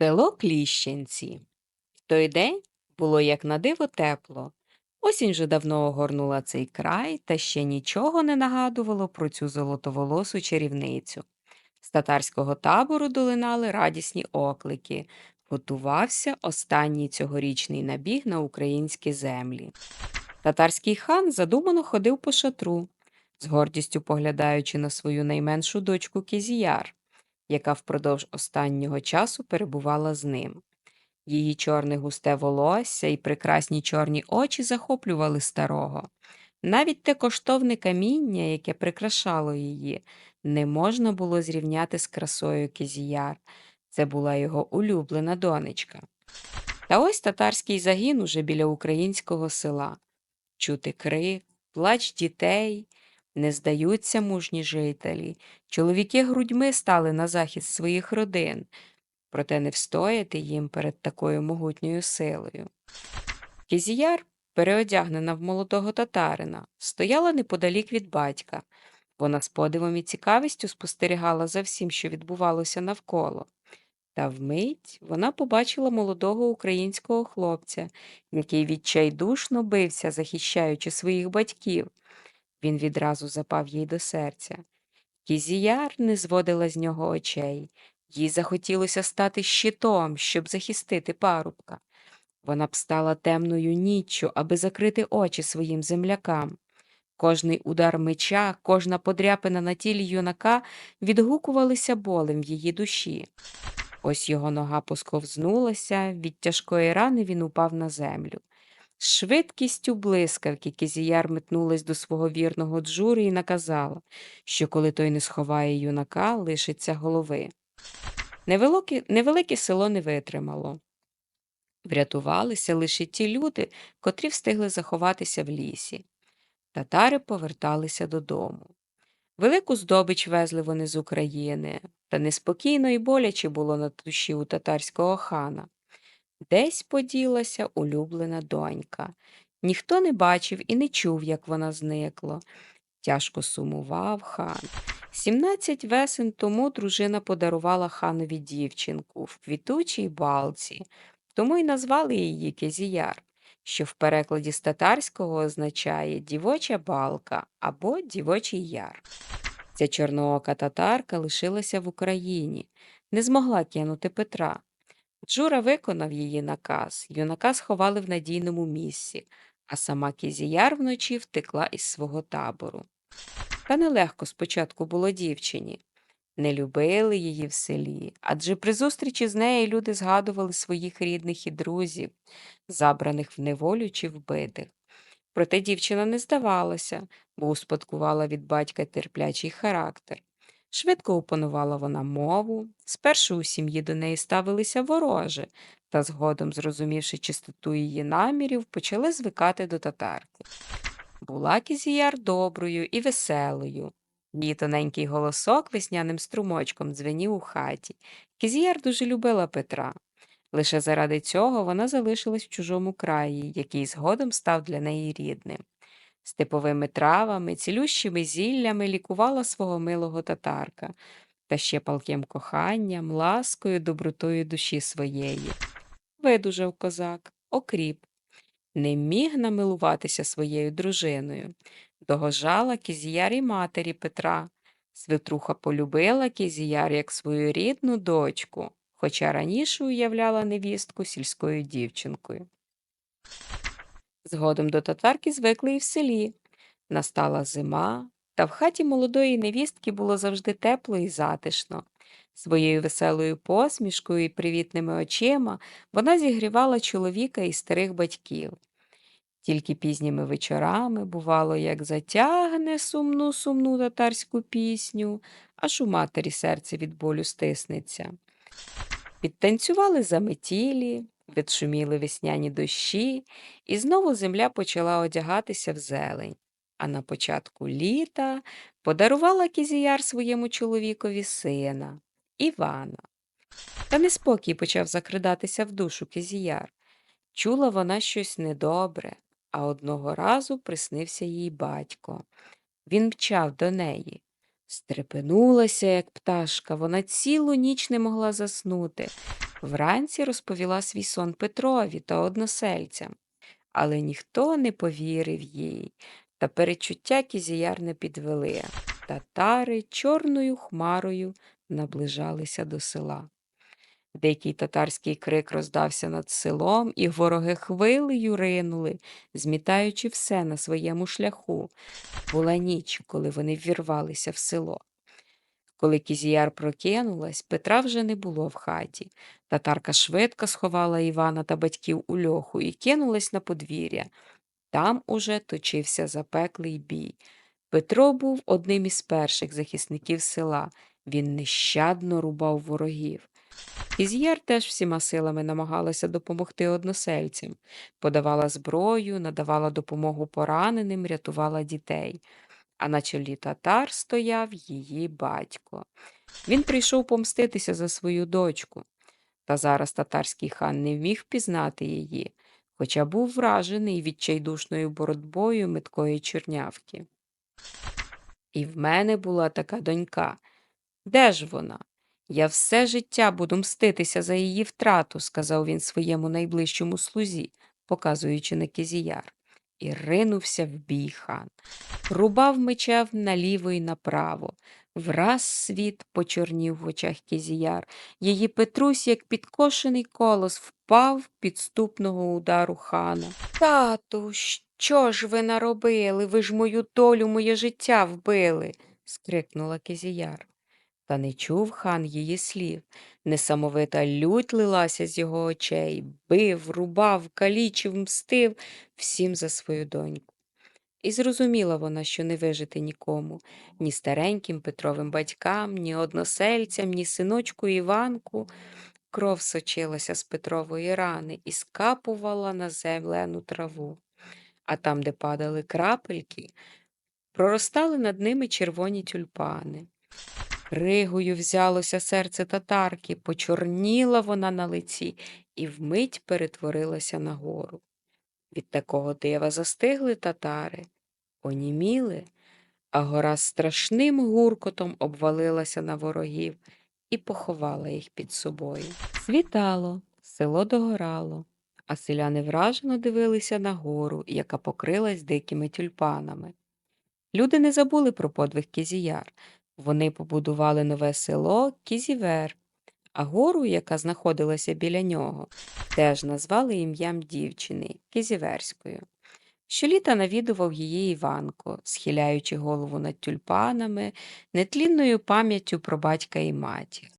Село Кліщенці. В той день було як на диво тепло. Осінь вже давно огорнула цей край, та ще нічого не нагадувало про цю золотоволосу чарівницю. З татарського табору долинали радісні оклики. Готувався останній цьогорічний набіг на українські землі. Татарський хан задумано ходив по шатру, з гордістю поглядаючи на свою найменшу дочку Кізіяр, яка впродовж останнього часу перебувала з ним. Її чорне густе волосся і прекрасні чорні очі захоплювали старого. Навіть те коштовне каміння, яке прикрашало її, не можна було зрівняти з красою Кізіяр. Це була його улюблена донечка. Та ось татарський загін уже біля українського села. Чути крик, плач дітей, не здаються мужні жителі. Чоловіки грудьми стали на захист своїх родин, проте не встояти їм перед такою могутньою силою. Кізіяр, переодягнена в молодого татарина, стояла неподалік від батька. Вона з подивом і цікавістю спостерігала за всім, що відбувалося навколо. Та вмить вона побачила молодого українського хлопця, який відчайдушно бився, захищаючи своїх батьків. Він відразу запав їй до серця. Кізіяр не зводила з нього очей. Їй захотілося стати щитом, щоб захистити парубка. Вона б стала темною ніччю, аби закрити очі своїм землякам. Кожний удар меча, кожна подряпина на тілі юнака відгукувалися болем в її душі. Ось його нога посковзнулася, від тяжкої рани він упав на землю. Швидкістю блискавки Кізіяр метнулась до свого вірного джури і наказала, що коли той не сховає юнака, лишиться голови. Невелике, невелике село не витримало. Врятувалися лише ті люди, котрі встигли заховатися в лісі. Татари поверталися додому. Велику здобич везли вони з України, та неспокійно і боляче було на душі у татарського хана. Десь поділася улюблена донька. Ніхто не бачив і не чув, як вона зникла. Тяжко сумував хан. Сімнадцять весен тому дружина подарувала ханові дівчинку в квітучій балці, тому й назвали її Кезіяр, що в перекладі з татарського означає дівоча балка або дівочий яр. Ця чорноока татарка лишилася в Україні, не змогла кинути Петра. Джура виконав її наказ, юнака сховали в надійному місці, а сама Кізіяр вночі втекла із свого табору. Та нелегко спочатку було дівчині. Не любили її в селі, адже при зустрічі з нею люди згадували своїх рідних і друзів, забраних в неволю чи вбитих. Проте дівчина не здавалася, бо успадкувала від батька терплячий характер. Швидко опанувала вона мову, спершу у сім'ї до неї ставилися вороже, та згодом, зрозумівши чистоту її намірів, почали звикати до татарки. Була Кізіяр доброю і веселою. Її тоненький голосок весняним струмочком дзвенів у хаті. Кізіяр дуже любила Петра. Лише заради цього вона залишилась в чужому краї, який згодом став для неї рідним. Степовими травами, цілющими зіллями лікувала свого милого татарка, та ще палким коханням, ласкою, добротою душі своєї. Видужав козак, окріп, не міг намилуватися своєю дружиною. Догожала Кізіяр і матері Петра. Свитруха полюбила Кізіяр як свою рідну дочку, хоча раніше уявляла невістку сільською дівчинкою. Згодом до татарки звикли і в селі. Настала зима, та в хаті молодої невістки було завжди тепло і затишно. Своєю веселою посмішкою і привітними очима вона зігрівала чоловіка і старих батьків. Тільки пізніми вечорами, бувало, як затягне сумну сумну татарську пісню, аж у матері серце від болю стиснеться. Підтанцювали заметілі, відшуміли весняні дощі, і знову земля почала одягатися в зелень. А на початку літа подарувала Кізіяр своєму чоловікові сина Івана. Та неспокій почав закрадатися в душу Кізіяр. Чула вона щось недобре, а одного разу приснився їй батько. Він мчав до неї. Стрепенулася, як пташка, вона цілу ніч не могла заснути. Вранці розповіла свій сон Петрові та односельцям, але ніхто не повірив їй, та перечуття кізіяр не підвели. Татари чорною хмарою наближалися до села. Дикий татарський крик роздався над селом, і вороги хвилею ринули, змітаючи все на своєму шляху. Була ніч, коли вони ввірвалися в село. Коли Кізіяр прокинулась, Петра вже не було в хаті. Татарка швидко сховала Івана та батьків у льоху і кинулась на подвір'я. Там уже точився запеклий бій. Петро був одним із перших захисників села. Він нещадно рубав ворогів. Кізіяр теж всіма силами намагалася допомогти односельцям, подавала зброю, надавала допомогу пораненим, рятувала дітей. А на чолі татар стояв її батько. Він прийшов помститися за свою дочку. Та зараз татарський хан не міг впізнати її, хоча був вражений відчайдушною боротьбою меткої чорнявки. І в мене була така донька. Де ж вона? Я все життя буду мститися за її втрату, сказав він своєму найближчому слузі, показуючи на кізіяр, і ринувся в бій хан. Рубав мечем наліво і направо. Враз світ почорнів в очах кізіяр. Її Петрусь, як підкошений колос, впав підступного удару хана. Тату, що ж ви наробили? Ви ж мою долю, моє життя вбили. скрикнула кізіяр. Та не чув хан її слів. Несамовита лють лилася з його очей, бив, рубав, калічив, мстив всім за свою доньку. І зрозуміла вона, що не вижити нікому, ні стареньким Петровим батькам, ні односельцям, ні синочку Іванку. Кров сочилася з Петрової рани і скапувала на зелену траву. А там, де падали крапельки, проростали над ними червоні тюльпани. Кригою взялося серце татарки, почорніла вона на лиці і вмить перетворилася на гору. Від такого дива застигли татари, оніміли, а гора страшним гуркотом обвалилася на ворогів і поховала їх під собою. Світало, село догорало, а селяни вражено дивилися на гору, яка покрилась дикими тюльпанами. Люди не забули про подвиг Кізіяр. Вони побудували нове село Кізівер, а гору, яка знаходилася біля нього, теж назвали ім'ям дівчини Кізіверською. Щоліта навідував її Іванко, схиляючи голову над тюльпанами, нетлінною пам'яттю про батька і матір.